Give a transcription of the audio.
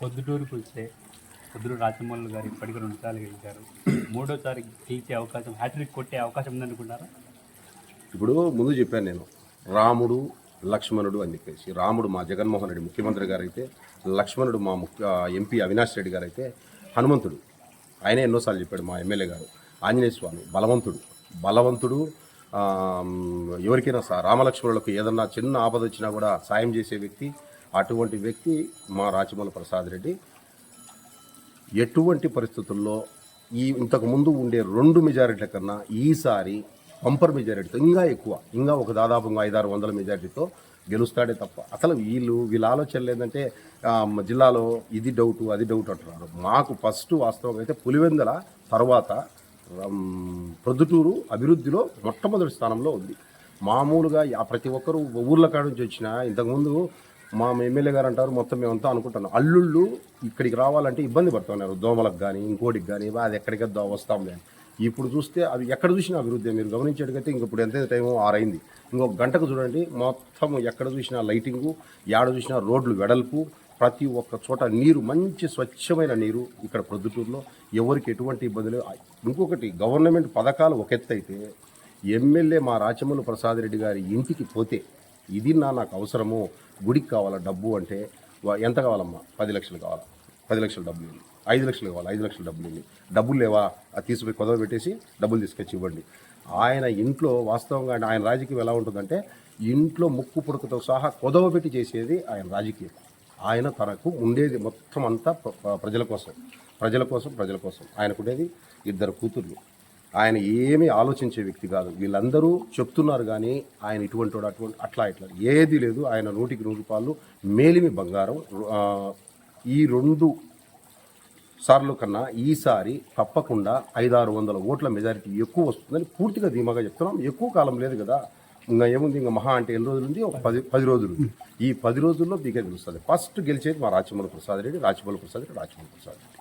పొద్దుటూరుకు వస్తే పొద్దుటూరు రాజమౌళి గారు ఇప్పటికీ రెండుసార్లు గెలిచారు. మూడోసారి గెలిచే అవకాశం హ్యాట్రిక్ కొట్టే అవకాశం ఉందనుకుంటారా? ఇప్పుడు ముందు చెప్పాను నేను రాముడు లక్ష్మణుడు అని చెప్పేసి రాముడు మా జగన్మోహన్ రెడ్డి ముఖ్యమంత్రి గారు అయితే లక్ష్మణుడు మా ముఖ్య ఎంపీ అవినాష్ రెడ్డి గారు అయితే హనుమంతుడు. ఆయన ఎన్నోసార్లు చెప్పాడు మా ఎమ్మెల్యే గారు ఆంజనేయ స్వామి బలవంతుడు. బలవంతుడు ఎవరికైనా రామలక్ష్మణులకు ఏదన్నా చిన్న ఆపద వచ్చినా కూడా సాయం చేసే వ్యక్తి అటువంటి వ్యక్తి మా రాచమల ప్రసాద్ రెడ్డి. ఎటువంటి పరిస్థితుల్లో ఈ ఇంతకుముందు ఉండే రెండు మెజారిటీల కన్నా ఈసారి పంపర్ మెజారిటీతో ఇంకా ఎక్కువ ఇంకా ఒక దాదాపు ఐదారు వందల మెజారిటీతో గెలుస్తాడే తప్ప. అసలు వీళ్ళు వీళ్ళ ఆలోచనలు ఏంటంటే జిల్లాలో ఇది డౌట్ అది డౌట్ అంటున్నారు. మాకు ఫస్ట్ వాస్తవం అయితే పులివెందల తర్వాత ప్రొద్దుటూరు అభివృద్ధిలో మొట్టమొదటి స్థానంలో ఉంది. మామూలుగా ప్రతి ఒక్కరు ఊర్ల కాడ నుంచి వచ్చిన ఇంతకుముందు మా ఎమ్మెల్యే గారు అంటారు మొత్తం మేమంతా అనుకుంటున్నాం. అల్లుళ్ళు ఇక్కడికి రావాలంటే ఇబ్బంది పడుతున్నారు. దోమలకు కానీ ఇంకోటికి కానీ అది ఎక్కడికి దో- వస్తాంలే. అని ఇప్పుడు చూస్తే అవి ఎక్కడ చూసినా అభివృద్ధి మీరు గమనించేటైతే ఇంక ఇప్పుడు ఎంత టైం ఆరైంది. ఇంకొక గంటకు చూడండి మొత్తం ఎక్కడ చూసినా లైటింగు యాడ చూసినా రోడ్లు వెడల్పు ప్రతి ఒక్క చోట నీరు మంచి స్వచ్ఛమైన నీరు ఇక్కడ ప్రొద్దుటూరులో. ఎవరికి ఎటువంటి ఇబ్బంది లేదు. ఇంకొకటి గవర్నమెంట్ పథకాలు ఒక ఎత్తు అయితే ఎమ్మెల్యే మా రాచమూలు ప్రసాద్ రెడ్డి గారి ఇంటికి పోతే ఇది నా నాకు అవసరము. గుడికి కావాలా డబ్బు అంటే ఎంత కావాలమ్మా? పది లక్షలు కావాలా? పది లక్షలు డబ్బులు ఇవ్వండి. ఐదు లక్షలు కావాలి? ఐదు లక్షలు డబ్బులు ఇవ్వండి. డబ్బులు లేవా? అది తీసుకుపోయి కొదవ పెట్టేసి డబ్బులు తీసుకొచ్చి ఇవ్వండి. ఆయన ఇంట్లో వాస్తవంగా ఆయన రాజకీయం ఎలా ఉంటుందంటే ఇంట్లో ముక్కు పుడకతో సహా కొదవ పెట్టి చేసేది ఆయన రాజకీయం. ఆయన తనకు ఉండేది మొత్తం అంతా ప్రజల కోసం. ప్రజల కోసం ప్రజల కోసం. ఆయనకు ఉండేది ఇద్దరు కూతుర్లు. ఆయన ఏమీ ఆలోచించే వ్యక్తి కాదు. వీళ్ళందరూ చెప్తున్నారు కానీ ఆయన ఇటువంటి అటువంటి అట్లా ఇట్లా ఏది లేదు. ఆయన నూటికి నూరు రూపాయలు మేలిమి బంగారం. ఈ రెండు సార్లు కన్నా ఈసారి తప్పకుండా ఐదారు వందల ఓట్ల మెజారిటీ ఎక్కువ వస్తుందని పూర్తిగా ధీమాగా చెప్తున్నాం. ఎక్కువ కాలం లేదు కదా. ఇంకా ఏముంది? ఇంకా మహా అంటే ఎన్ని రోజులు ఉంది ఒక పది పది రోజులు ఈ పది రోజుల్లో మీకే తెలుస్తుంది ఫస్ట్ గెలిచేది మా రాచమల్లి ప్రసాద్ రెడ్డి రాచమల్లి ప్రసాద్ రెడ్డి రాచమల్లి ప్రసాద్ రెడ్డి.